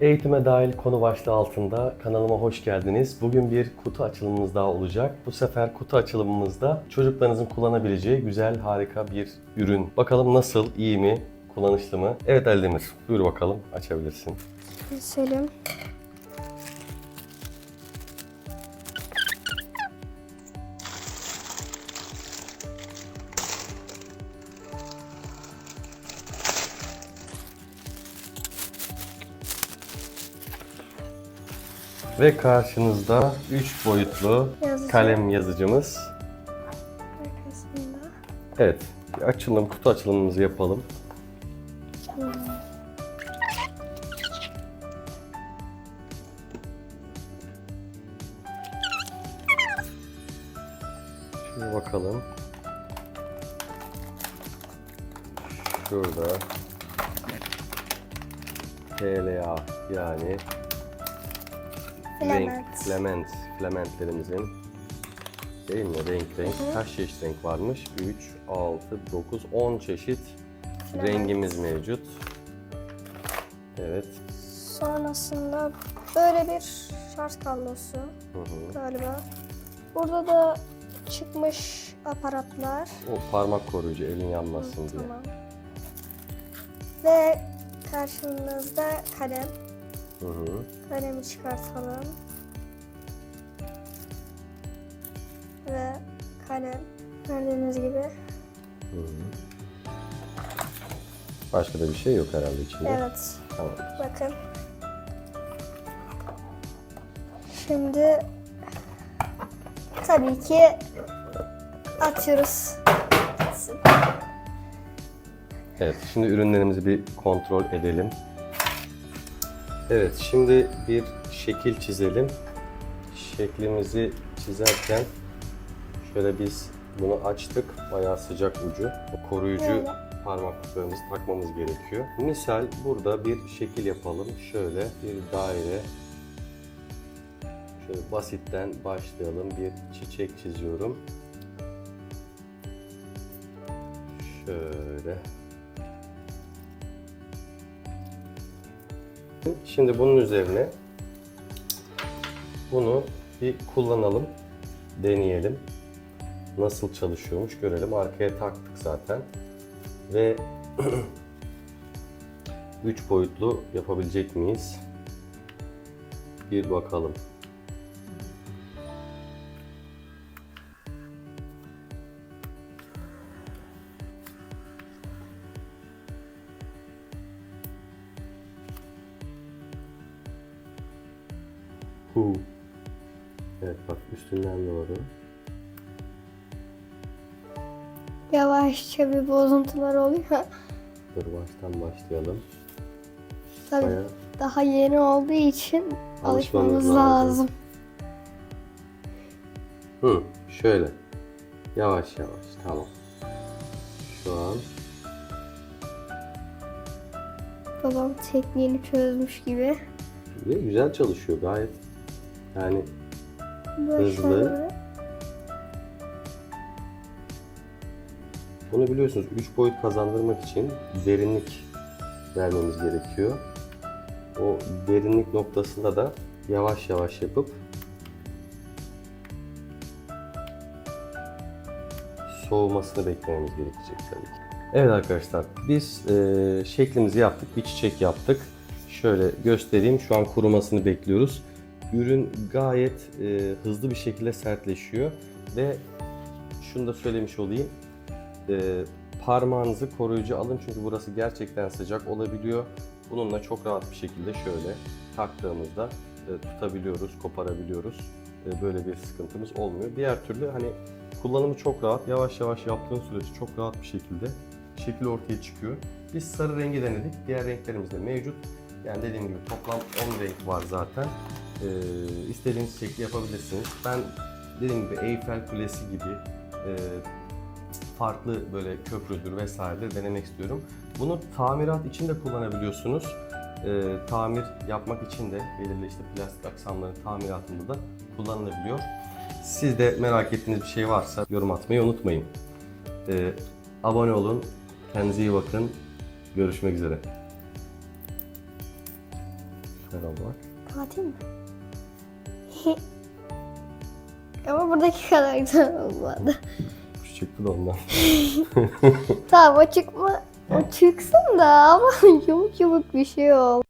Eğitime dahil konu başlığı altında kanalıma hoş geldiniz. Bugün bir kutu açılımımız daha olacak. Bu sefer kutu açılımımızda çocuklarınızın kullanabileceği güzel, harika bir ürün. Bakalım nasıl, iyi mi, kullanışlı mı? Evet Eldemir, buyur bakalım açabilirsin. Selim. Ve karşınızda 3 boyutlu Yazıcı. kalem yazıcımız. Arkasında. Evet, bir açılım, kutu açılımımızı yapalım. Şuna bakalım. Şurada PLA yani renk, Filament. filament, filamentlerimizin değil mi? Renk renk. Kaç çeşit renk varmış? 3, 6, 9, 10 çeşit rengimiz mevcut. Evet. Sonrasında böyle bir şarj kablosu Hı hı. galiba. Burada da çıkmış aparatlar. O parmak koruyucu elin yanmasın diye. Tamam. Ve karşınızda kalem. Hı hı. Kalemi çıkartalım. Ve kalem. Gördüğünüz gibi. Hı hı. Başka da bir şey yok herhalde içinde. Evet. Tamam. Bakın. Şimdi tabii ki atıyoruz. Evet, şimdi ürünlerimizi bir kontrol edelim. Evet, şimdi bir şekil çizelim. Şeklimizi çizerken şöyle biz bunu açtık. Bayağı sıcak ucu. O koruyucu Böyle. parmaklıklarımızı takmamız gerekiyor. Misal burada bir şekil yapalım. Şöyle bir daire. Şöyle basitten başlayalım. Bir çiçek çiziyorum. Şöyle. Şimdi bunun üzerine bunu bir kullanalım, deneyelim. Nasıl çalışıyormuş görelim. Arkaya taktık zaten. Ve 3 boyutlu yapabilecek miyiz? Bir bakalım. Hu. Evet bak üstünden doğru. Yavaşça bir bozuntular oluyor. Dur baştan başlayalım. Tabii Bayağı daha yeni olduğu için Alışmamız alışmamız lazım. lazım. Hı, şöyle. Yavaş yavaş, tamam. Şu an Babam tekniğini çözmüş gibi. ve güzel çalışıyor gayet. Yani Hızlı. bunu biliyorsunuz 3 boyut kazandırmak için derinlik vermemiz gerekiyor. O derinlik noktasında da yavaş yavaş yapıp soğumasını beklememiz gerekecek tabii ki. Evet arkadaşlar biz e, şeklimizi yaptık. Bir çiçek yaptık. Şöyle göstereyim. Şu an kurumasını bekliyoruz. Ürün gayet e, hızlı bir şekilde sertleşiyor ve şunu da söylemiş olayım. E, parmağınızı koruyucu alın çünkü burası gerçekten sıcak olabiliyor. Bununla çok rahat bir şekilde şöyle taktığımızda e, tutabiliyoruz, koparabiliyoruz. E, böyle bir sıkıntımız olmuyor. Diğer türlü hani kullanımı çok rahat. Yavaş yavaş yaptığın sürece çok rahat bir şekilde şekil ortaya çıkıyor. Biz sarı rengi denedik. Diğer renklerimiz de mevcut. Yani dediğim gibi toplam 10 renk var zaten. E, istediğiniz şekli yapabilirsiniz. Ben dediğim gibi Eyfel Kulesi gibi e, farklı böyle köprüdür vesairedir denemek istiyorum. Bunu tamirat için de kullanabiliyorsunuz. Ee, tamir yapmak için de belirli işte plastik aksamların tamiratında da kullanılabiliyor. Siz de merak ettiğiniz bir şey varsa yorum atmayı unutmayın. Ee, abone olun, kendinize iyi bakın. Görüşmek üzere. Merhaba. Kapatayım mı? Ama buradaki kadar güzel olmadı. Kuş çıktı da ondan. Tamam o çıkma. O çıksın da ama yumuk yumuk bir şey oldu.